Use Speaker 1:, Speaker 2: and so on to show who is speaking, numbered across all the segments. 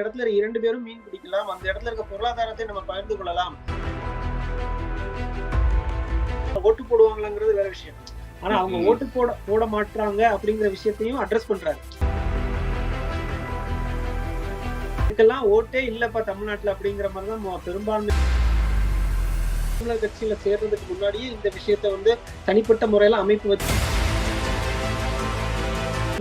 Speaker 1: இடத்துல இரண்டு பேரும் மீன் பிடிக்கலாம். அந்த இடத்துல இருக்க பொருளாதாரத்தை நம்ம பகிர்ந்து கொள்ளலாம். ஓட்டு போடுவாங்களாங்கிறது வேற விஷயம். ஆனா அவங்க. ஓட்டு போட போட மாட்டாங்க அப்படிங்கிற விஷயத்தையும் அட்ரஸ் பண்றாரு. இதுக்கெல்லாம் ஓட்டே இல்லப்பா தமிழ்நாட்டுல அப்படிங்கிற மாதிரி தான் பெரும்பான்மை தமிழர் கட்சியில சேர்றதுக்கு முன்னாடியே இந்த விஷயத்த வந்து தனிப்பட்ட முறையில அமைப்பு வச்சு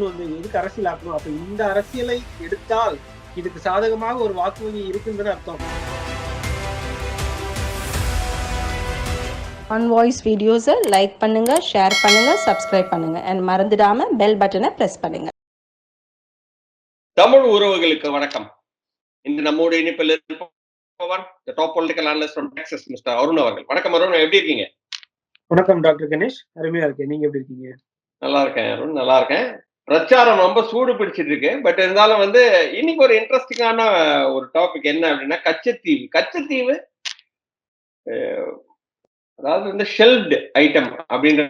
Speaker 1: வந்து எதுக்கு அரசியல் ஆக்கணும் அப்ப இந்த அரசியலை எடுத்தால் இதுக்கு சாதகமாக ஒரு வாக்கு வங்கி இருக்குன்றது அர்த்தம்.
Speaker 2: ஆன் வாய்ஸ் வீடியோஸை லைக் பண்ணுங்க ஷேர் பண்ணுங்க சப்ஸ்கிரைப் பண்ணுங்க. அண்ட் மறந்துடாம பெல் பட்டனை பிரஸ் பண்ணுங்க.
Speaker 3: தமிழ் உறவுகளுக்கு வணக்கம். இன்று நம்மோடு இணைப்பில் இருப்பவர் top political analyst from Texas mister Arun அவர்கள். வணக்கம் அருண் எப்படி இருக்கீங்க?
Speaker 1: வணக்கம் டாக்டர் கணேஷ். அருமையா இருக்கேன். நீங்க எப்படி இருக்கீங்க?
Speaker 3: நல்லா இருக்கேன் அருண். நல்லா இருக்கேன். பிரச்சாரம் ரொம்ப சூடு பிடிச்சிட்டு இருக்கு. பட் இருந்தாலும் வந்து இன்னைக்கு ஒரு இன்ட்ரெஸ்டிங்கான ஒரு டாபிக் என்ன அப்படின்னா கச்சத்தீவு. கச்சத்தீவு அதாவது வந்து ஷெல்டு ஐட்டம் அப்படின்ற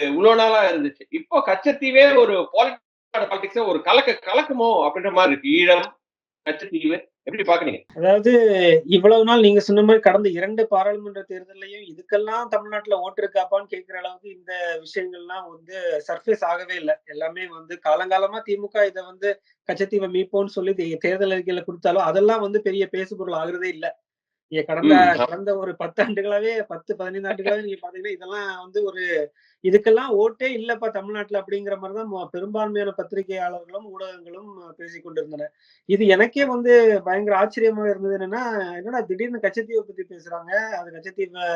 Speaker 3: இவ்வளவு நாளா இருந்துச்சு. இப்போ கச்சத்தீவே ஒரு பாலிட்டிக்ஸ் ஒரு கலக்க கலக்குமோ அப்படின்ற மாதிரி இருக்கு. ஈழம் கச்சத்தீவு எப்படி பாக்குறீங்க?
Speaker 1: அதாவது இவ்வளவு நாள் நீங்க சொன்ன மாதிரி கடந்த இரண்டு பாராளுமன்ற தேர்தலையும் இதுக்கெல்லாம் தமிழ்நாட்டுல ஓட்டு இருக்காப்பான்னு கேட்கிற அளவுக்கு இந்த விஷயங்கள்லாம் வந்து சர்ஃபேஸ் ஆகவே இல்லை. எல்லாமே வந்து காலங்காலமா திமுக இதை வந்து கச்சத்தீவை மீட்போம்னு சொல்லி தேர்தல் அறிக்கையில கொடுத்தாலும் அதெல்லாம் வந்து பெரிய பேசுபொருள் ஆகுறதே இல்லை. நீங்க கடந்த. கடந்த ஒரு பத்து ஆண்டுகளாவே பத்து பதினைந்து ஆண்டுகளாவே நீங்க பாத்தீங்கன்னா இதெல்லாம் வந்து ஒரு இதுக்கெல்லாம் ஓட்டே இல்லப்பா தமிழ்நாட்டுல அப்படிங்கிற மாதிரிதான் பெரும்பான்மையான பத்திரிகையாளர்களும் ஊடகங்களும் பேசிக் கொண்டிருந்தன இது எனக்கே வந்து பயங்கர ஆச்சரியமா இருந்தது என்னன்னா என்னடா திடீர்னு கச்சத்தீவை பத்தி பேசுறாங்க அது கச்சத்தீவை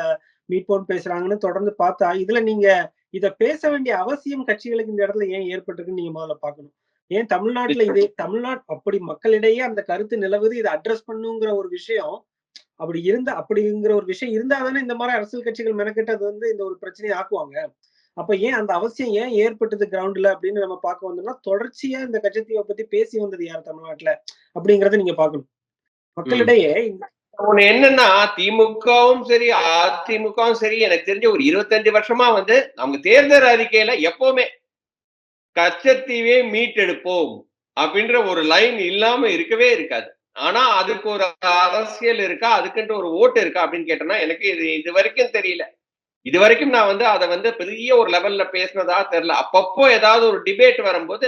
Speaker 1: மீட்போன்னு பேசுறாங்கன்னு தொடர்ந்து பார்த்தா இதுல நீங்க இத பேச வேண்டிய அவசியம் கட்சிகளுக்கு இந்த இடத்துல ஏன் ஏற்பட்டிருக்குன்னு நீங்க முதல்ல பார்க்கணும். ஏன் தமிழ்நாட்டுல இது தமிழ்நாடு அப்படி மக்களிடையே அந்த கருத்து நிலவுது இதை அட்ரஸ் பண்ணுங்கிற ஒரு விஷயம் அப்படி இருந்த அப்படிங்கிற ஒரு விஷயம் இருந்தா தானே இந்த மாதிரி அரசியல் கட்சிகள் மெனக்கிட்டு அது வந்து இந்த ஒரு பிரச்சனையை ஆக்குவாங்க. அப்ப ஏன் அந்த அவசியம் ஏன் ஏற்பட்டது கிரவுண்ட்ல அப்படின்னு நம்ம பார்க்க வந்தோம்னா தொடர்ச்சியா இந்த கச்சத்தீவை பத்தி பேசி வந்தது யார் தமிழ்நாட்டுல அப்படிங்கறத நீங்க பார்க்கணும். மக்களிடையே
Speaker 3: ஒண்ணு என்னன்னா திமுகவும் சரி அதிமுகவும் சரி எனக்கு தெரிஞ்ச ஒரு இருபத்தஞ்சு வருஷமா வந்து அவங்க தேர்தல் அறிக்கையில எப்பவுமே கச்சத்தீவே மீட்டெடுப்போம் அப்படின்ற ஒரு லைன் இல்லாம இருக்கவே இருக்காது. ஆனா அதுக்கு ஒரு அரசியல் இருக்கா? அதுக்குன்ட்டு ஒரு ஓட்டு இருக்கா? அப்படின்னு கேட்டோம்னா எனக்கு இது இது வரைக்கும் தெரியல. இது வரைக்கும் நான் வந்து அதை வந்து பெரிய ஒரு லெவல்ல பேசினதா தெரியல. அப்பப்போ ஏதாவது ஒரு டிபேட் வரும்போது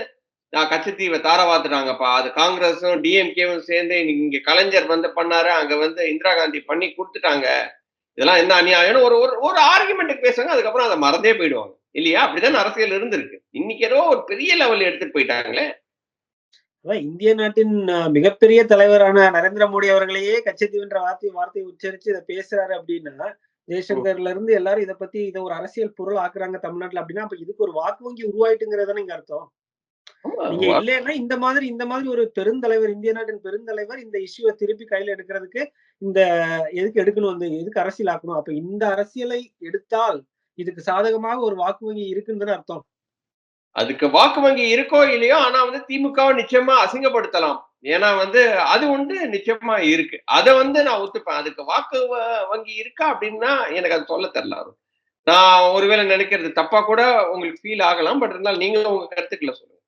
Speaker 3: நான் கச்சத்தீவை தாரவாத்துறாங்கப்பா அது காங்கிரஸும் டிஎம்கேவும் சேர்ந்து இங்க கலைஞர் வந்து பண்ணாரு. அங்க வந்து இந்திரா காந்தி பண்ணி கொடுத்துட்டாங்க. இதெல்லாம் என்ன அநியாயம்னு ஒரு ஒரு ஒரு ஆர்குமெண்ட்டுக்கு பேசுவாங்க. அதுக்கப்புறம் அதை மறந்தே போயிடுவாங்க. இல்லையா? அப்படிதான் அரசியல் இருந்திருக்கு. இன்னைக்கு ஏதோ ஒரு பெரிய லெவல் எடுத்துட்டு போயிட்டாங்களே.
Speaker 1: இந்திய நாட்டின் மிகப்பெரிய தலைவரான நரேந்திர மோடி அவர்களையே கச்சத்தீவுன்ற வார்த்தை வார்த்தையை உச்சரிச்சு இதை பேசுறாரு அப்படின்னா ஜெய்சங்கர்ல இருந்து எல்லாரும் இதை பத்தி இதை ஒரு அரசியல் பொருள் ஆக்குறாங்க தமிழ்நாட்டுல அப்படின்னா அப்ப இதுக்கு ஒரு வாக்கு வங்கி உருவாயிட்டுங்கிறதானே இங்க அர்த்தம். நீங்க இல்லைன்னா இந்த மாதிரி இந்த மாதிரி ஒரு பெருந்தலைவர் இந்திய நாட்டின் பெருந்தலைவர் இந்த இஷ்யூவை திருப்பி கையில எடுக்கிறதுக்கு இந்த எதுக்கு எடுக்கணும் வந்து எதுக்கு அரசியல் ஆக்கணும்? அப்ப இந்த அரசியலை எடுத்தால் இதுக்கு சாதகமாக ஒரு வாக்கு வங்கி இருக்குன்னு அர்த்தம்.
Speaker 3: அதுக்கு வாக்கு வங்கி இருக்கோ இல்லையோ ஆனா வந்து திமுகவை நிச்சயமா அசிங்கப்படுத்தலாம். ஏன்னா வந்து அது உண்டு நிச்சயமா இருக்கு. அதை வந்து நான் ஒத்துப்பேன். அதுக்கு வாக்கு வ- வங்கி இருக்கா அப்படின்னா எனக்கு அது சொல்ல தெரியல நான் ஒருவேளை நினைக்கிறது தப்பா கூட உங்களுக்கு ஃபீல் ஆகலாம். பட் இருந்தாலும் நீங்க உங்க கருத்துக்களை சொல்லுங்க.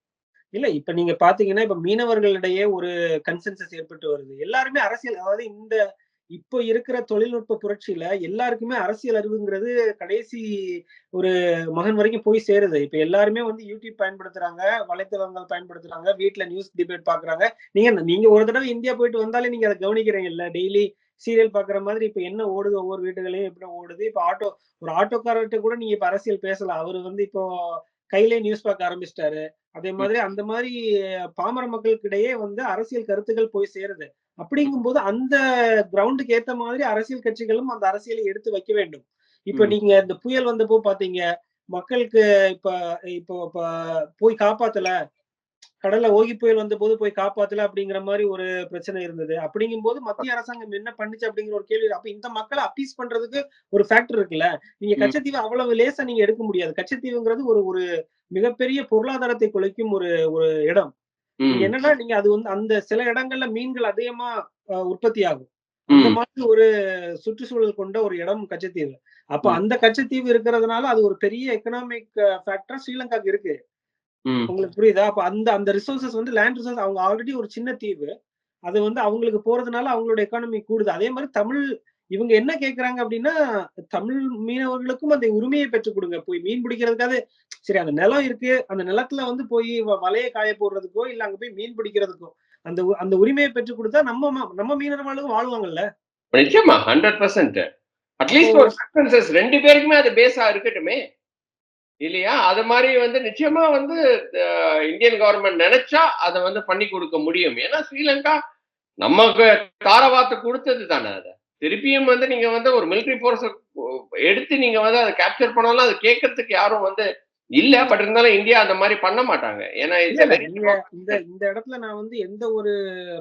Speaker 1: இல்ல இப்ப நீங்க பாத்தீங்கன்னா இப்ப மீனவர்களிடையே ஒரு கன்சென்சஸ் ஏற்பட்டு வருது. எல்லாருமே அரசியல் அதாவது இந்த இப்போ இருக்கிற தொழில்நுட்ப புரட்சியில எல்லாருக்குமே அரசியல் அறிவுங்கிறது கடைசி ஒரு மகன் வரைக்கும் போய் சேருது. இப்ப எல்லாருமே வந்து யூடியூப் பயன்படுத்துறாங்க வலைத்தளங்கள் பயன்படுத்துறாங்க வீட்டுல நியூஸ் டிபேட் பாக்குறாங்க. நீங்க நீங்க ஒரு தடவை இந்தியா போயிட்டு வந்தாலே நீங்க அதை கவனிக்கிறீங்க இல்ல டெய்லி சீரியல் பாக்குற மாதிரி இப்ப என்ன ஓடுது ஒவ்வொரு வீடுகளையும் எப்படி ஓடுது? இப்ப ஆட்டோ ஒரு ஆட்டோக்காரர்கிட்ட கூட நீங்க இப்ப அரசியல் பேசலாம். அவரு வந்து இப்போ கையிலே நியூஸ் பார்க்க ஆரம்பிச்சிட்டாரு. அதே மாதிரி அந்த மாதிரி பாமர மக்களுக்கு இடையே வந்து அரசியல் கருத்துக்கள் போய் சேருது. அப்படிங்கும்போது அந்த கிரவுண்டுக்கு ஏத்த மாதிரி அரசியல் கட்சிகளும் அந்த அரசியலை எடுத்து வைக்க வேண்டும். இப்ப. நீங்க இந்த புயல் வந்தப்போ பாத்தீங்க மக்களுக்கு இப்போ இப்ப போய் காப்பாத்தல கடல்ல ஓகி புயல் வந்த போது போய் காப்பாத்தல அப்படிங்கிற மாதிரி ஒரு பிரச்சனை இருந்தது. அப்படிங்கும்போது மத்திய அரசாங்கம் என்ன பண்ணுச்சு அப்படிங்கிற ஒரு கேள்வி அப்ப இந்த மக்களை அப்பீஸ் பண்றதுக்கு ஒரு ஃபேக்டர் இருக்குல்ல. நீங்க. கச்சத்தீவு அவ்வளவு லேசா நீங்க எடுக்க முடியாது. கச்சத்தீவுங்கிறது ஒரு ஒரு மிகப்பெரிய பொருளாதாரத்தை குலைக்கும் ஒரு ஒரு இடம். என்னன்னா நீங்க அது வந்து அந்த சில இடங்கள்ல மீன்கள் அதிகமா உற்பத்தி ஆகும். அந்த
Speaker 3: ம்,
Speaker 1: மாதிரி ஒரு சுற்றுச்சூழல் கொண்ட ஒரு இடம் கச்சத்தீவு. அப்ப. அந்த கச்சத்தீவு இருக்கிறதுனால அது ஒரு பெரிய எக்கனாமிக் ஃபேக்டரா ஸ்ரீலங்காக்கு இருக்கு. உங்களுக்கு புரியுதா? அப்ப அந்த அந்த ரிசோர்சஸ் வந்து லேண்ட் ரிசோர்ஸ் அவங்க ஆல்ரெடி ஒரு சின்ன தீவு. அது வந்து அவங்களுக்கு போறதுனால அவங்களோட எக்கானமி கூடுது. அதே மாதிரி தமிழ் இவங்க என்ன கேக்குறாங்க அப்படின்னா தமிழ் மீனவர்களுக்கும் அந்த உரிமையை பெற்றுக் கொடுங்க. போய் மீன் பிடிக்கிறதுக்காக சரி அந்த நிலம் இருக்கு. அந்த நிலத்துல வந்து போய் வலைய காய போடுறதுக்கோ இல்ல அங்க போய் மீன் பிடிக்கிறதுக்கோ அந்த அந்த உரிமையை பெற்றுக் கொடுத்தா நம்ம நம்ம மீனவர்களும் வாழ்வாங்கல்ல?
Speaker 3: நிச்சயமா ஹண்ட்ரட் பர்சன்ட் அட்லீஸ்ட் ஒரு ரெண்டு பேருக்குமே அது பேஸா இருக்கட்டுமே. இல்லையா? அது மாதிரி வந்து நிச்சயமா வந்து இந்தியன் கவர்மெண்ட் நினைச்சா அதை வந்து பண்ணி கொடுக்க முடியும். ஏன்னா ஸ்ரீலங்கா நமக்கு தாரவாத்து கொடுத்தது தானே அதை. திருப்பியும் வந்து நீங்க வந்து ஒரு மிலிட்டரி போர்ஸ் எடுத்து நீங்க வந்து அதை கேப்சர் பண்ணாலும் அதை கேட்கறதுக்கு யாரும் வந்து இல்ல பட் இருந்தாலும் இந்தியா அந்த மாதிரி பண்ண மாட்டாங்க. ஏன்னா
Speaker 1: இந்த இந்த இடத்துல நான் வந்து எந்த ஒரு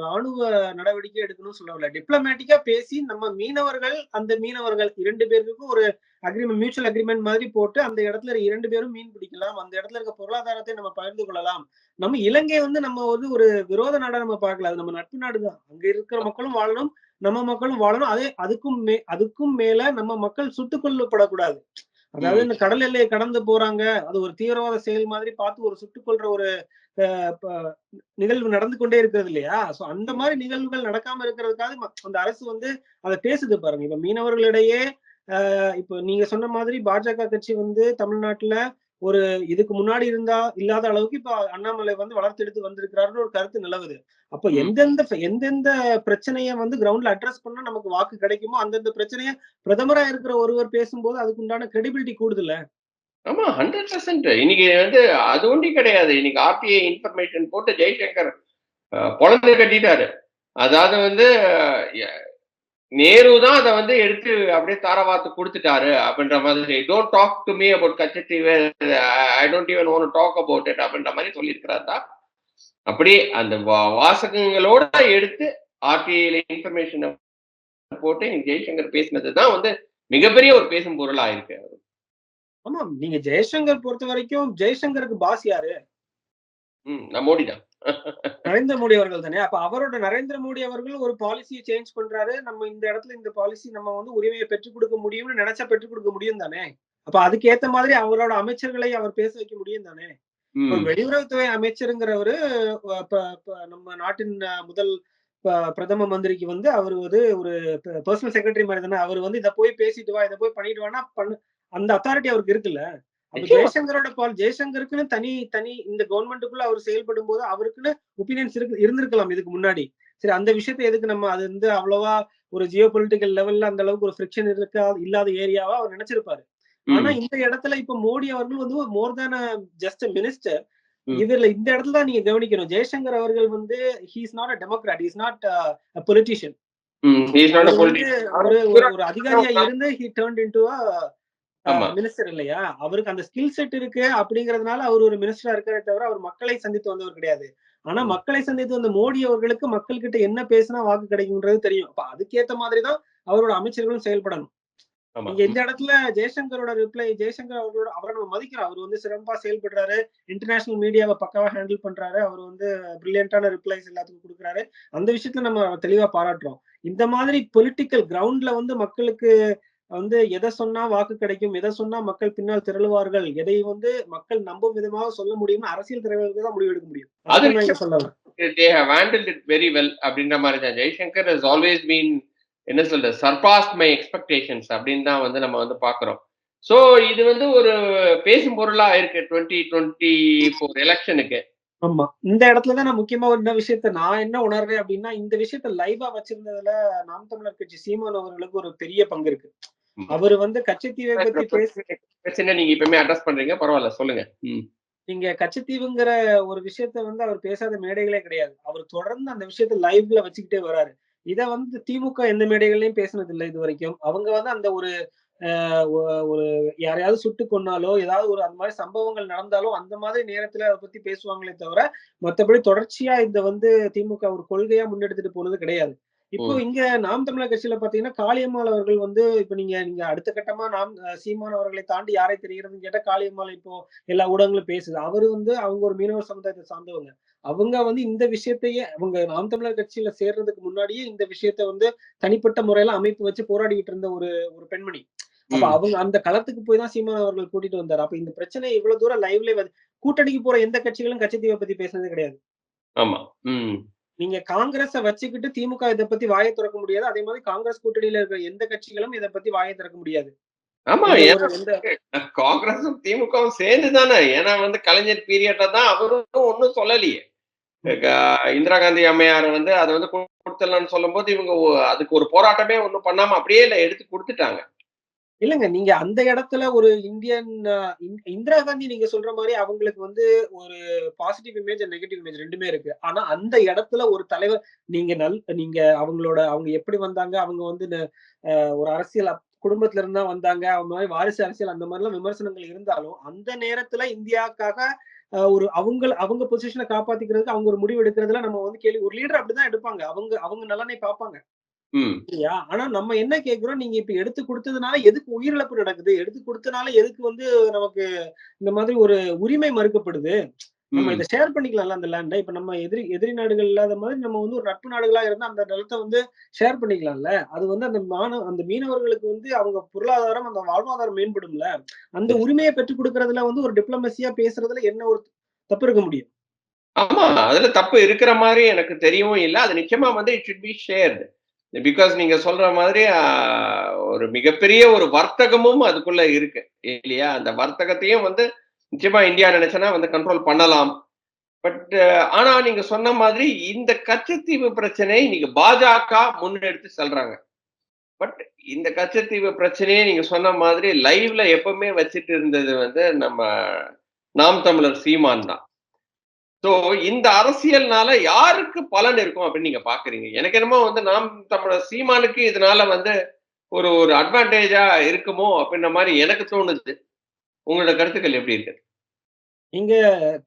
Speaker 1: ராணுவ நடவடிக்கை எடுக்கணும்னு சொல்லவில்லை. டிப்ளமேட்டிக்கா பேசி நம்ம மீனவர்கள் அந்த மீனவர்கள் இரண்டு பேருக்கும் ஒரு அக்ரிமெண்ட் மியூச்சுவல் அக்ரிமெண்ட் மாதிரி போட்டு அந்த இடத்துல இரண்டு பேரும் மீன் பிடிக்கலாம். அந்த இடத்துல இருக்க பொருளாதாரத்தை நம்ம பகிர்ந்து கொள்ளலாம். நம்ம இலங்கை வந்து நம்ம வந்து ஒரு விரோத நாடா நம்ம பார்க்கல. அது நம்ம நட்பு நாடு தான் அங்க இருக்கிற மக்களும் வாழணும் நம்ம மக்களும் வாழணும். அதே அதுக்கும் மே அதுக்கும் மேல நம்ம மக்கள் சுட்டுக் கொல்லப்படக்கூடாது அதாவது இந்த கடல் எல்லையை கடந்து போறாங்க. அது ஒரு தீவிரவாத செயல் மாதிரி பார்த்து ஒரு சுட்டுக் கொல்ற ஒரு நிகழ்வு நடந்து கொண்டே இருக்கிறது இல்லையா? சோ அந்த மாதிரி நிகழ்வுகள் நடக்காம இருக்கிறதுக்காக அந்த அரசு வந்து அதை பேசுது பாருங்க. இப்ப மீனவர்களிடையே இப்ப நீங்க சொன்ன மாதிரி பாஜக கட்சி வந்து தமிழ்நாட்டுல ஒரு இதுக்கு முன்னாடி இருந்தா இல்லாத அளவுக்கு இப்ப அண்ணாமலை வந்து வளர்த்தெடுத்து வந்திருக்கிறாருன்னு ஒரு கருத்து நிலவுது. அப்ப. எந்தெந்த எந்தெந்த பிரச்சனைய வந்து கிரவுண்ட்ல அட்ரஸ் பண்ணா நமக்கு வாக்கு கிடைக்குமோ அந்தந்த பிரச்சனைய பிரதமரா இருக்கிற ஒருவர் பேசும்போது அதுக்கு உண்டான கிரெடிபிலிட்டி கூடுதுல்ல.
Speaker 3: ஆமா ஹண்ட்ரட் பர்சன்ட் இன்னைக்கு வந்து அது ஒண்டி கிடையாது. இன்னைக்கு ஆர்டிஐ இன்ஃபர்மேஷன் போட்டு ஜெய்சங்கர் பொழந்து கட்டிட்டாரு. அதாவது வந்து நேரு தான் அதை வந்து எடுத்து அப்படியே தாரவாத்து கொடுத்துட்டாரு அப்படின்ற மாதிரி. Don't talk to me about Katchatheevu. I don't even want talk about it அப்படின்ற மாதிரி சொல்லியிருக்கிறாரா அப்படி அந்த வா- வாசகங்களோட எடுத்து ஆர்டிஐல இன்ஃபர்மேஷன் போட்டு ஜெய்சங்கர் பேசினது தான் வந்து மிகப்பெரிய ஒரு பேசும் பொருளா இருக்கு
Speaker 1: ஆமா நீங்க ஜெயசங்கர் பொறுத்த வரைக்கும் ஜெயசங்கருக்கு பாஸ் யாரு?
Speaker 3: ம் நான் மோடி தான்.
Speaker 1: நரேந்திர மோடி அவர்கள் தானே? அப்ப அவரோட நரேந்திர மோடி அவர்கள் ஒரு பாலிசியை சேஞ்ச் பண்றாரு. நம்ம இந்த இடத்துல இந்த பாலிசி நம்ம வந்து உரிமையை பெற்றுக் கொடுக்க முடியும்னு நினைச்சா பெற்றுக் கொடுக்க முடியும் தானே? அப்ப அதுக்கு ஏத்த மாதிரி அவரோட அமைச்சர்களை அவர் பேச வைக்க முடியும் தானே? வெளியுறவுத்துறை அமைச்சருங்கிறவரு நம்ம நாட்டின் முதல் பிரதம மந்திரிக்கு வந்து அவர் ஒரு ஒரு பர்சனல் செக்ரட்டரி மாதிரி தானே? அவர் வந்து இதை போய் பேசிட்டு வா இதை போய் பண்ணிட்டு வானா பண்ணு. அந்த அத்தாரிட்டி அவருக்கு இருக்குல்ல. ஜெய்சங்கரோட பால் ஜெய்சங்கருக்குன்னு தனி தனி இந்த கவர்மெண்ட்டுக்குள்ள அவர் செயல்படும் போது அவருக்குன்னு ஒப்பீனியன்ஸ் இருக்கு இருந்திருக்கலாம் இதுக்கு முன்னாடி சரி அந்த விஷயத்தை எதுக்கு நம்ம அது வந்து அவ்வளவா ஒரு ஜியோ பொலிட்டிக்கல் லெவல்ல அந்த அளவுக்கு ஒரு ஃபிரிக்ஷன் இருக்கா இல்லாத ஏரியாவா அவர் நினைச்சிருப்பாரு ஆனா. இந்த இடத்துல இப்ப மோடி அவர்கள் வந்து மோர் தேன் ஜஸ்ட் மினிஸ்டர். இதுல இந்த இடத்துல தான் நீங்க கவனிக்கணும் ஜெய்சங்கர் அவர்கள் வந்து he's not a democrat is not politician வந்து
Speaker 3: politician.
Speaker 1: ஒரு அதிகாரியா இருந்து ஹி டேர்ன் இன்டு. மினிஸ்டர் இல்லையா? அவருக்கு அந்த ஸ்கில் செட் இருக்கு அப்படிங்கறதுனால அவர் ஒரு மினிஸ்டரா இருக்கிறே தவிர அவர் மக்களை சந்தித்து வந்தவர் கிடையாது. ஆனா. மக்களை சந்தித்து வந்த மோடி அவர்களுக்கு மக்கள் கிட்ட என்ன பேசினா வாக்கு கிடைக்கும்ன்றது தெரியும். அப்ப அதுக்கேத்த மாதிரி தான் அவரோட அமைச்சர்களும் செயல்படணும். நீங்க இந்த இடத்துல ஜெய்சங்கரோட ரிப்ளை ஜெய்சங்கர் அவரோட அவரை நம்ம மதிக்கிறோம். அவர் வந்து சிறப்பா செயல்படுறாரு. இன்டர்நேஷனல் மீடியாவை பக்காவா ஹேண்டில் பண்றாரு. அவர் வந்து பிரில்லியண்டான ரிப்ளைஸ் எல்லாத்துக்கும் கொடுக்குறாரு. அந்த விஷயத்துல நம்ம தெளிவா பாராட்டுறோம். இந்த மாதிரி பொலிட்டிக்கல் கிரவுண்ட்ல வந்து மக்களுக்கு வந்து எதை சொன்னா வாக்கு கிடைக்கும் எதை சொன்னா மக்கள் பின்னால் திரளுவார்கள் எதை வந்து மக்கள் நம்பும் விதமாக சொல்ல முடியும்னு அரசியல் தலைவர்களுக்கு தான் முடிவு எடுக்க முடியும்.
Speaker 3: அது
Speaker 1: அதுதான் நான் இங்க சொல்ல வரேன்.
Speaker 3: they have handled it very well அப்படின்ற மாதிரி தான். ஜெய்சங்கர் has always been என்ன சொல்றது surpassed my expectations அப்படின்னு தான் வந்து நம்ம வந்து பாக்குறோம் சோ இது வந்து ஒரு பேசும் பொருளா இருக்கு டுவெண்ட்டி டுவெண்ட்டி ஃபோர் எலெக்ஷனுக்கு
Speaker 1: ஆமா. இந்த இடத்துலதான் நான் முக்கியமா ஒரு என்ன விஷயத்த நான் என்ன உணர்றேன் அப்படின்னா இந்த விஷயத்த லைவா வச்சிருந்ததுல நாம் தமிழர் கட்சி சீமான் அவர்களுக்கு ஒரு பெரிய பங்கு இருக்கு. அவர் வந்து கச்சத்தீவை பத்தி பேசி
Speaker 3: பிரச்சனை நீங்க இப்பவுமே அட்ரஸ் பண்றீங்க. பரவாயில்ல சொல்லுங்க.
Speaker 1: நீங்க கச்சத்தீவுங்கிற ஒரு விஷயத்த வந்து அவர் பேசாத மேடைகளே கிடையாது. அவர் தொடர்ந்து அந்த விஷயத்த லைவ்ல வச்சுக்கிட்டே வராரு. இத வந்து திமுக எந்த மேடைகள்லயும் பேசினது இல்லை இது வரைக்கும். அவங்க வந்து அந்த ஒரு ஒரு யாரையாவது சுட்டு கொன்னாலோ ஏதாவது ஒரு அந்த மாதிரி சம்பவங்கள் நடந்தாலும் அந்த மாதிரி நேரத்துல அதை பத்தி பேசுவாங்களே தவிர மத்தபடி தொடர்ச்சியா இந்த வந்து திமுக ஒரு கொள்கையா முன்னெடுத்துட்டு போனது கிடையாது. இப்போ. இங்க நாம் தமிழர் கட்சியில பாத்தீங்கன்னா காளியம்மாள் அவர்கள் வந்து இப்ப நீங்க நீங்க அடுத்த கட்டமா நாம் சீமான் அவர்களை தாண்டி யாரை தெரிகிறதுன்னு கேட்டா காளியம்மாள் இப்போ எல்லா ஊடகங்களும் பேசுது. அவரு வந்து அவங்க ஒரு மீனவர் சமுதாயத்தை சார்ந்தவங்க. அவங்க வந்து இந்த விஷயத்தையே அவங்க நாம் தமிழர் கட்சியில சேர்றதுக்கு முன்னாடியே இந்த விஷயத்த வந்து தனிப்பட்ட முறையில அமைப்பு வச்சு போராடிட்டு இருந்த ஒரு ஒரு பெண்மணி. அப்ப. அவங்க அந்த களத்துக்கு போய் தான் சீமான் அவர்கள் கூட்டிட்டு வந்தாரு. அப்ப இந்த பிரச்சனை இவ்வளவு தூரம் லைவ்ல கூட்டணிக்கு போற எந்த கட்சிகளும் கட்சித்தீவை பத்தி பேசுனதே கிடையாது.
Speaker 3: ஆமா.
Speaker 1: நீங்க காங்கிரஸ வச்சுக்கிட்டு திமுக இத பத்தி வாயை திறக்க முடியாது. அதே மாதிரி காங்கிரஸ் கூட்டணியில இருக்கிற எந்த கட்சிகளும் இத பத்தி வாயை திறக்க முடியாது.
Speaker 3: ஆமா. காங்கிரஸும் திமுகவும் சேர்ந்து தானே ஏன்னா வந்து கலைஞர் பீரியட்ல தான் அவரும் ஒன்றும் சொல்லலையே. இந்திரா காந்தி அம்மையார் வந்து அதை வந்து கொடுத்துடலாம்னு சொல்லும்போது இவங்க அதுக்கு ஒரு போராட்டமே ஒன்றும் பண்ணாம அப்படியே இல்லை எடுத்து கொடுத்துட்டாங்க.
Speaker 1: இல்லைங்க நீங்க அந்த இடத்துல ஒரு இந்தியன் இந்- இந்திரா காந்தி நீங்க சொல்ற மாதிரி அவங்களுக்கு வந்து ஒரு பாசிட்டிவ் இமேஜ் நெகட்டிவ் இமேஜ் ரெண்டுமே இருக்கு. ஆனா அந்த இடத்துல ஒரு தலைவர் நீங்க நல் நீங்க அவங்களோட அவங்க எப்படி வந்தாங்க அவங்க வந்து ஒரு அரசியல் அப்- குடும்பத்துல இருந்தா வந்தாங்க அவங்க மாதிரி வாரிசு அரசியல் அந்த மாதிரிலாம் விமர்சனங்கள் இருந்தாலும் அந்த நேரத்துல இந்தியாவுக்காக ஒரு அவங்க அவங்க பொசிஷனை காப்பாத்திக்கிறதுக்கு அவங்க ஒரு முடிவு எடுக்கிறதுல நம்ம வந்து கேள்வி ஒரு லீடர் அப்படிதான் எடுப்பாங்க. அவங்க அவங்க நலனை பார்ப்பாங்க. இல்லையா? ஆனா நம்ம என்ன கேக்குறோம் நீங்க இப்ப எடுத்து கொடுத்ததுனால எதுக்கு உயிரிழப்பு நடக்குது? எடுத்து கொடுத்தனால எதுக்கு வந்து நமக்கு இந்த மாதிரி ஒரு உரிமை மறுக்கப்படுது? நம்ம இதை ஷேர் பண்ணிக்கலாம்ல அந்த லேண்டை இப்ப நம்ம எதிரி எதிரி நாடுகள் இல்லாத மாதிரி நம்ம வந்து ஒரு நட்பு நாடுகளா இருந்தா அந்த நிலத்தை வந்து ஷேர் பண்ணிக்கலாம்ல. அது வந்து அந்த மாணவ அந்த மீனவர்களுக்கு வந்து அவங்க பொருளாதாரம் அந்த வாழ்வாதாரம் மேம்படும்ல. அந்த உரிமையை பெற்றுக் கொடுக்கறதுல வந்து ஒரு டிப்ளமசியா பேசுறதுல என்ன ஒரு தப்பு இருக்க முடியும்?
Speaker 3: ஆமா. அதுல தப்பு இருக்கிற மாதிரி எனக்கு தெரியவும் இல்லை. அது நிச்சயமா வந்து it should be shared because நீங்க சொல்ற மாதிரி ஒரு மிகப்பெரிய ஒரு வர்த்தகமும் அதுக்குள்ள இருக்கு இல்லையா? அந்த வர்த்தகத்தையும் வந்து நிச்சயமா இந்தியா நினைச்சனா வந்து கண்ட்ரோல் பண்ணலாம். பட் ஆனா நீங்க சொன்ன மாதிரி இந்த கச்சத்தீவு பிரச்சனை நீங்க பாஜக முன்னெடுத்து செல்றாங்க. பட் இந்த கச்சத்தீவு பிரச்சனையை நீங்க சொன்ன மாதிரி லைவ்ல எப்பவுமே வச்சுட்டு இருந்தது வந்து நம்ம நாம் தமிழர் சீமான் தான். ஸோ இந்த அரசியல்னால யாருக்கு பலன் இருக்கும் அப்படின்னு நீங்க பாக்குறீங்க? எனக்கு என்னமோ வந்து நாம் தமிழர் சீமானுக்கு இதனால வந்து ஒரு ஒரு அட்வான்டேஜா இருக்குமோ அப்படின்ற மாதிரி எனக்கு தோணுது. உங்களோட கருத்துக்கள் எப்படி இருக்குது
Speaker 1: இங்க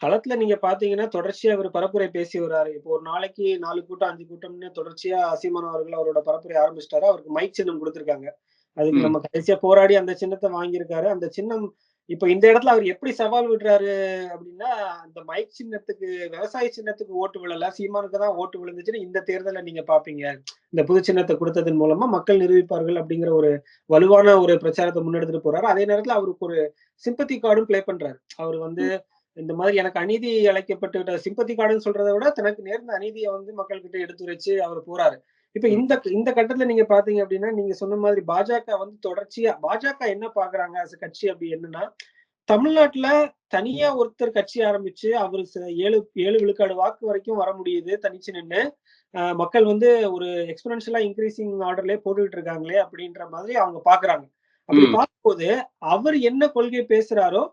Speaker 1: களத்துல நீங்க பாத்தீங்கன்னா தொடர்ச்சியா அவர் பரப்புரை பேசி வர்றாரு. இப்போ ஒரு நாளைக்கு நாலு கூட்டம் அஞ்சு கூட்டம்னு தொடர்ச்சியா சீமான் அவர்கள் அவரோட பரப்புரை ஆரம்பிச்சிட்டாரு. அவருக்கு மைக் சின்னம் கொடுத்திருக்காங்க. அதுக்கு. நம்ம கடைசியா போராடி அந்த சின்னத்தை வாங்கியிருக்காரு. அந்த சின்னம் இப்ப இந்த இடத்துல அவர் எப்படி சவால் விடுறாரு அப்படின்னா அந்த மைக் சின்னத்துக்கு விவசாய சின்னத்துக்கு ஓட்டு விழல. சீமானுக்கு தான் ஓட்டு விழுந்துச்சுன்னு இந்த தேர்தலை நீங்க பாப்பீங்க. இந்த புது சின்னத்தை கொடுத்ததன் மூலமா மக்கள் நிரூபிப்பார்கள் அப்படிங்கிற ஒரு வலுவான ஒரு பிரச்சாரத்தை முன்னெடுத்துட்டு போறாரு. அதே நேரத்துல அவருக்கு ஒரு சிம்பத்தி கார்டும் ப்ளே பண்றாரு. அவர் வந்து இந்த மாதிரி எனக்கு அநீதி அழைக்கப்பட்டு சிம்பத்தி கார்டுன்னு சொல்றதை விட தனக்கு நேர்ந்த அநீதியை வந்து மக்கள்கிட்ட எடுத்துரைச்சு அவர் போறாரு இப்ப இந்த இந்த கட்டத்துல நீங்க பாத்தீங்க அப்படின்னா நீங்க சொன்ன மாதிரி பாஜக வந்து தொடர்ச்சியா பாஜக என்ன பாக்குறாங்க கட்சி அப்படி என்னன்னா தமிழ்நாட்டுல தனியா ஒருத்தர் கட்சி ஆரம்பிச்சு அவரு ஏழு ஏழு விழுக்காடு வாக்கு வரைக்கும் வர முடியுது தனிச்சு நின்னு ஆஹ் மக்கள் வந்து ஒரு எக்ஸ்பெனன்ஷியலா இன்க்ரீசிங் ஆர்டர்லயே போட்டுக்கிட்டு இருக்காங்களே அப்படின்ற மாதிரி அவங்க பாக்குறாங்க அப்படி. பார்க்கும்போது அவர் என்ன கொள்கை பேசுறாரோ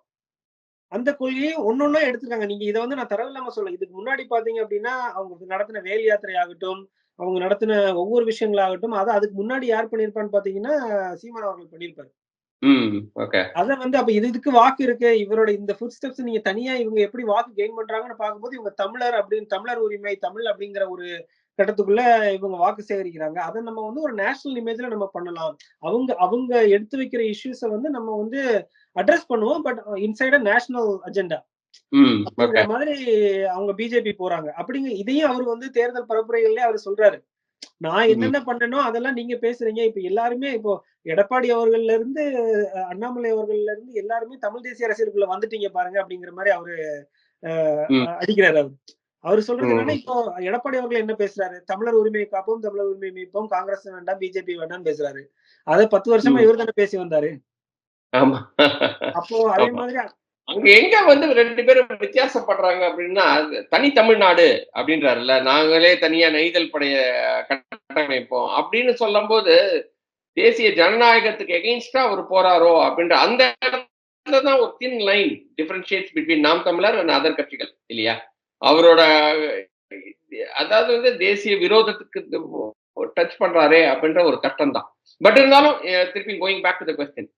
Speaker 1: அந்த கொள்கையை ஒன்னொன்னா எடுத்திருக்காங்க நீங்க இதை வந்து நான் தரவு இல்லாம சொல்ல இதுக்கு முன்னாடி பாத்தீங்க அப்படின்னா அவங்க நடத்தின வேல் யாத்திரை ஆகட்டும் அவங்க நடத்தின ஒவ்வொரு விஷயங்களாகட்டும் அதை அதுக்கு முன்னாடி யார் பண்ணிருப்பான்னு பாத்தீங்கன்னா சீமான் அவர்கள் பண்ணிருப்பாரு அத வந்து அப்ப இது இதுக்கு வாக்கு இருக்கு. இவரோட இந்த ஃபுட் ஸ்டெப்ஸ் நீங்க தனியா இவங்க எப்படி வாக்கு கெயின் பண்றாங்கன்னு பார்க்கும்போது இவங்க தமிழர் அப்படின்னு தமிழர் உரிமை தமிழ் அப்படிங்கிற ஒரு கட்டத்துக்குள்ள இவங்க வாக்கு சேகரிக்கிறாங்க. அதை நம்ம வந்து ஒரு நேஷனல் இமேஜ்ல நம்ம பண்ணலாம். அவங்க அவங்க எடுத்து வைக்கிற இஷ்யூஸை வந்து நம்ம வந்து அட்ரஸ் பண்ணுவோம். பட் இன்சைட் நேஷனல் அஜெண்டா மாதிரி அவங்க பிஜேபி போறாங்க. அப்படிங்க இதையும் அவர் வந்து தேர்தல் பரப்புரைகள்லயே அவர் சொல்றாரு. நான் என்னென்ன பண்ணனோ அதெல்லாம் நீங்க பேசுறீங்க. இப்ப எல்லாருமே இப்போ எடப்பாடி அவர்கள்ல இருந்து அண்ணாமலை அவர்கள்ல இருந்து எல்லாருமே தமிழ் தேசிய அரசியலுக்குள்ள வந்துட்டீங்க பாருங்க அப்படிங்கிற மாதிரி அவரு. அடிக்கிறாரு அவர். அவர் சொல்றது. என்னன்னா இப்போ எடப்பாடி அவர்கள் என்ன பேசுறாரு தமிழர் உரிமையை காப்போம் தமிழர் உரிமையை மீட்போம் காங்கிரஸ் வேண்டாம் பிஜேபி வேண்டாம்னு பேசுறாரு அதை பத்து வருஷமா. இவர் தானே பேசி வந்தாரு அப்போ அதே. மாதிரி
Speaker 3: அங்க எங்க வந்து ரெண்டு பேரும் வித்தியாசப்படுறாங்க அப்படின்னா தனி தமிழ்நாடு அப்படின்றாருல்ல நாங்களே தனியா நெய்தல் படைய கட்டமைப்போம் அப்படின்னு சொல்லும்போது தேசிய ஜனநாயகத்துக்கு எகெயின்ஸ்டா அவர் போறாரோ அப்படின்ற அந்த இடத்துல தான் ஒரு தின் லைன் டிஃபரன்ஷியேட்ஸ் பிட்வீன் நாம் தமிழர் அண்ட் அதர் கட்சிகள் இல்லையா அவரோட அதாவது வந்து தேசிய விரோதத்துக்கு டச் பண்றாரே அப்படின்ற ஒரு கஷ்டம் தான். பட் இருந்தாலும் திருப்பி going back to the question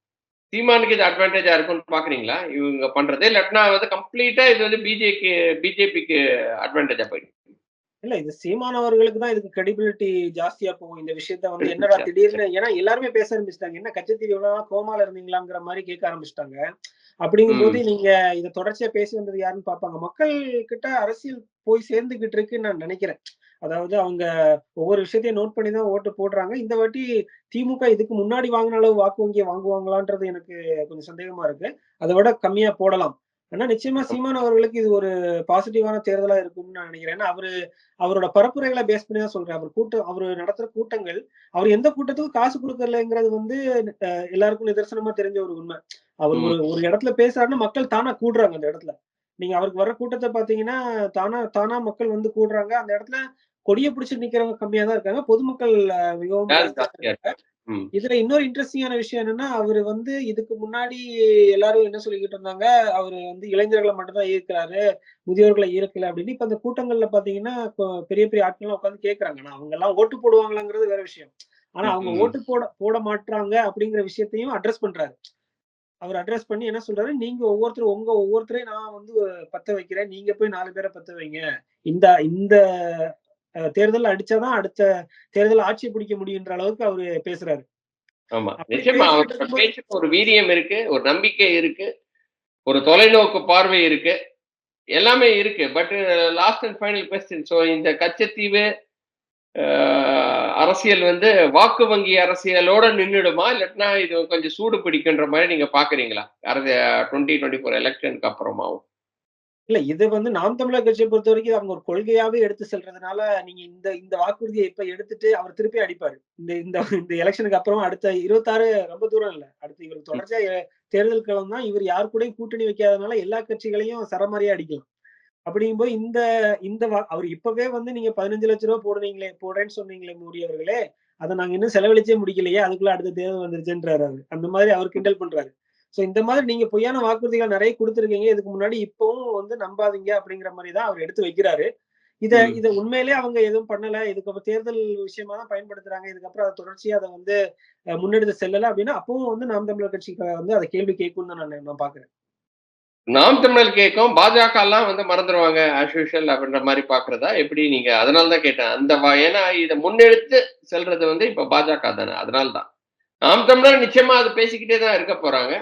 Speaker 3: சீமானுக்கு இது அட்வான்டேஜா இருக்கும்னு பாக்குறீங்களா? இவங்க பண்றது இல்லாட்டினா வந்து கம்ப்ளீட்டா இது வந்து பிஜேக்கு பிஜேபிக்கு அட்வான்டேஜா போயிடும்
Speaker 1: இல்ல இது சீமான் அவர்களுக்கு தான் இதுக்கு கிரெடிபிலிட்டி ஜாஸ்தியா போகும். இந்த விஷயத்த வந்து என்னடா திடீர்னு ஏன்னா எல்லாருமே பேச ஆரம்பிச்சிட்டாங்க. என்ன கச்சத்தீவு எவ்வளவு கோமால இருந்தீங்களாங்கிற மாதிரி கேட்க ஆரம்பிச்சிட்டாங்க. அப்படிங்கும்போது நீங்க இத தொடர்ச்சியா பேசி வந்தது யாருன்னு பாப்பாங்க மக்கள் கிட்ட அரசியல் போய் சேர்ந்துகிட்டு இருக்குன்னு நான் நினைக்கிறேன். அதாவது அவங்க ஒவ்வொரு விஷயத்தையும் நோட் பண்ணி தான் ஓட்டு போடுறாங்க. இந்த வாட்டி திமுக இதுக்கு முன்னாடி வாங்கின அளவு வாக்கு வங்கியை வாங்குவாங்களான்றது எனக்கு கொஞ்சம் சந்தேகமா இருக்கு. அதை விட கம்மியா போடலாம். ஆனா நிச்சயமா சீமான் அவர்களுக்கு இது ஒரு பாசிட்டிவான தேர்தலா இருக்கும்னு நான் நினைக்கிறேன். அவரு அவரோட பரப்புரைகளை பேஸ் பண்ணி தான் சொல்றேன் அவர் கூட்டம் அவர் நடத்துற கூட்டங்கள் அவர் எந்த கூட்டத்துக்கும் காசு கொடுக்கலங்கிறது வந்து எல்லாருக்கும் நிதர்சனமா தெரிஞ்ச ஒரு உண்மை. அவர் ஒரு ஒரு இடத்துல பேசுறாருன்னா மக்கள் தானா கூடுறாங்க அந்த இடத்துல. நீங்க அவருக்கு வர கூட்டத்தை பாத்தீங்கன்னா தானா தானா மக்கள் வந்து கூடுறாங்க. அந்த இடத்துல கொடியை பிடிச்சு நிக்கிறவங்க கம்மியா தான் இருக்காங்க. பொதுமக்கள் மிகவும் இதுல இன்னொரு இன்ட்ரெஸ்டிங்கான விஷயம் என்னன்னா அவரு வந்து இதுக்கு முன்னாடி எல்லாரும் என்ன சொல்லிக்கிட்டு இருந்தாங்க அவரு வந்து இளைஞர்களை மட்டும்தான் ஈர்க்கிறாரு முதியோர்களை ஈர்க்கல அப்படின்னு. இப்ப அந்த கூட்டங்கள்ல பாத்தீங்கன்னா பெரிய பெரிய ஆட்கள் உட்காந்து கேக்குறாங்க. அவங்க எல்லாம் ஓட்டு போடுவாங்களாங்கிறது வேற விஷயம். ஆனா அவங்க. ஓட்டு போட போட மாட்றாங்க அப்படிங்கிற விஷயத்தையும் அட்ரஸ் பண்றாரு. அவர் அட்ரஸ் பண்ணி என்ன சொல்றாரு? நீங்க ஒவ்வொருத்தரும் உங்க ஒவ்வொருத்தரையும் நான் வந்து பத்த வைக்கிறேன். நீங்க போய் நாலு பேரை பத்த வைங்க. இந்த இந்த அஹ், தேர்தல்ல அடிச்சாதான் அடுத்த தேர்தல் ஆட்சி பிடிக்க முடியுன்ற அளவுக்கு அவரு பேசுறாரு.
Speaker 3: ஆமா. நிச்சயமா ஒரு வீரியம் இருக்கு ஒரு நம்பிக்கை இருக்கு ஒரு தொலைநோக்கு பார்வை இருக்கு. எல்லாமே இருக்கு. But last and final question so இந்த கச்சத்தீவு அரசியல் வந்து வாக்கு வங்கி அரசியலோட நின்றுடுமா இல்லாட்டினா இது கொஞ்சம் சூடு பிடிக்கின்ற மாதிரி நீங்க பாக்குறீங்களா? டுவெண்ட்டி டுவெண்ட்டி ஃபோர் எலெக்ஷனுக்கு அப்புறமாவும்.
Speaker 1: இல்ல இது வந்து நாம் தமிழர் கட்சியை பொறுத்த வரைக்கும் அவங்க ஒரு கொள்கையாவே எடுத்து செல்றதுனால நீங்க இந்த இந்த வாக்குறுதியை இப்ப எடுத்துட்டு அவர் திருப்பி அடிப்பாரு. இந்த இந்த இந்த எலெக்ஷனுக்கு அப்புறம் அடுத்த இருபத்தாறு ரொம்ப தூரம் இல்ல. அடுத்து இவர் தொடர்ச்சியா தேர்தல் களம் தான் இவர் யார் கூடயும் கூட்டணி வைக்காதனால எல்லா கட்சிகளையும் சரமாரியா அடிக்கலாம். அப்படிங்கும்போது இந்த இந்த அவர் இப்பவே வந்து நீங்க பதினஞ்சு லட்ச ரூபா போடுறீங்களே போடுறேன்னு சொன்னீங்களே மோடி அவர்களே அதை நாங்க இன்னும் செலவழிச்சே முடிக்கலையே அதுக்குள்ள அடுத்த தேர்தல் வந்துருச்சுன்றாரு அந்த மாதிரி அவர் கிண்டல் பண்றாரு. சோ இந்த மாதிரி நீங்க பொய்யான வாக்குறுதிகள் நிறைய கொடுத்துருக்கீங்க. இதுக்கு முன்னாடி இப்பவும் வந்து நம்பாதீங்க அப்படிங்கிற மாதிரி தான் அவர் எடுத்து வைக்கிறாரு. இத. இத உண்மையிலே அவங்க எதுவும் பண்ணல. இதுக்கப்புறம் தேர்தல் விஷயமா தான் பயன்படுத்துறாங்க. இதுக்கப்புறம் அதை தொடர்ச்சியா அதை வந்து முன்னெடுத்து செல்லல அப்படின்னா அப்பவும் வந்து நாம் தமிழர் கட்சிக்கு வந்து அதை கேள்வி கேட்கும் தான் நான் நான் பாக்குறேன்
Speaker 3: நாம் தமிழர் கேட்கும். பாஜக எல்லாம் வந்து மறந்துடுவாங்க ஆஸ் யூஷுவல் அப்படின்ற மாதிரி பாக்குறதா எப்படி நீங்க? அதனால தான் கேட்டேன். அந்த ஏன்னா இதை முன்னெடுத்து செல்றது வந்து இப்ப பாஜக தானே. அதனால தான். நாம் தமிழர் நிச்சயமா அது பேசிக்கிட்டே தான் இருக்க போறாங்க.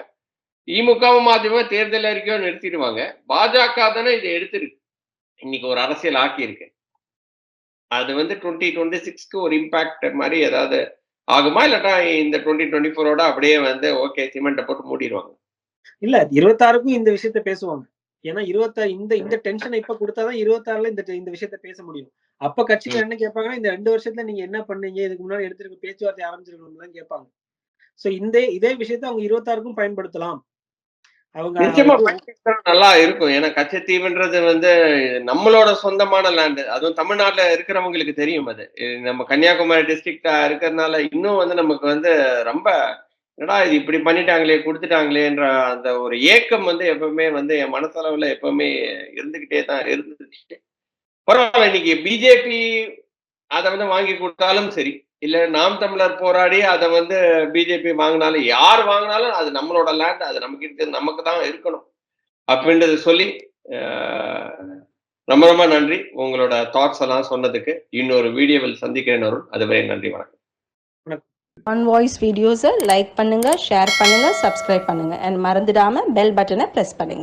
Speaker 3: திமுகவும் அதிமுக தேர்தல் அறிக்கையோ நிறுத்திடுவாங்க. பாஜக தானே இதை எடுத்திருக்கு. இன்னைக்கு ஒரு அரசியல் ஆக்கி இருக்கு அது வந்து டுவெண்ட்டி டுவெண்ட்டி சிக்ஸ்க்கு ஒரு இம்பாக்ட் மாதிரி ஏதாவது ஆகுமா? இல்லாட்டா இந்த டுவெண்ட்டி டுவெண்ட்டி ஃபோரோட அப்படியே வந்து ஓகே சிமெண்ட்டை போட்டு மூடிடுவாங்க.
Speaker 1: இல்ல இருபத்தாறுக்கும் இந்த விஷயத்த பேசுவாங்க. ஏன்னா இருபத்தாறு இந்த இந்த டென்ஷனை இப்ப கொடுத்தாதான் இருபத்தாறுல இந்த இந்த விஷயத்த பேச முடியும். அப்ப கட்சிகள் என்ன கேட்பாங்கன்னா இந்த ரெண்டு வருஷத்துல நீங்க என்ன பண்ணீங்க? இதுக்கு முன்னாடி எடுத்திருக்க பேச்சுவார்த்தை ஆரம்பிச்சிருக்கணும் தான் கேட்பாங்க. சோ இந்த இதே விஷயத்த அவங்க இருபத்தாறுக்கும் பயன்படுத்தலாம்.
Speaker 3: நிச்சயமா நல்லா இருக்கும். ஏன்னா கச்சத்தீவுன்றது வந்து நம்மளோட சொந்தமான லேண்டு அதுவும் தமிழ்நாட்டுல இருக்கிறவங்களுக்கு தெரியும் அது. நம்ம கன்னியாகுமரி டிஸ்ட்ரிக்டா இருக்கிறதுனால இன்னும் வந்து நமக்கு வந்து ரொம்ப என்னடா இது இப்படி பண்ணிட்டாங்களே கொடுத்துட்டாங்களேன்ற அந்த ஒரு ஏக்கம் வந்து எப்பவுமே வந்து என் மனசளவுல எப்பவுமே இருந்துகிட்டே தான் இருந்துச்சு. பரவாயில்ல இன்னைக்கு பிஜேபி அதை வந்து வாங்கி கொடுத்தாலும் சரி இல்ல நாம் தமிழர் போராடி அதை வந்து பிஜேபி வாங்கினாலும் யார் வாங்கினாலும் அது நம்மளோட லேண்ட் அது நமக்கு இருக்கு நமக்கு தான் இருக்கணும். அப்படின்றத சொல்லி ரொம்ப ரொம்ப நன்றி. உங்களோட தாட்ஸ் எல்லாம் சொன்னதுக்கு. இன்னொரு வீடியோவில் சந்திக்கிறேன் அருள் அதுவரை நன்றி வணக்கம்.
Speaker 2: ஒன் வாய்ஸ் வீடியோஸை லைக் பண்ணுங்க ஷேர் பண்ணுங்க சப்ஸ்கிரைப் பண்ணுங்க. அண்ட் மறந்துடாம பெல் பட்டனை ப்ரெஸ் பண்ணுங்க.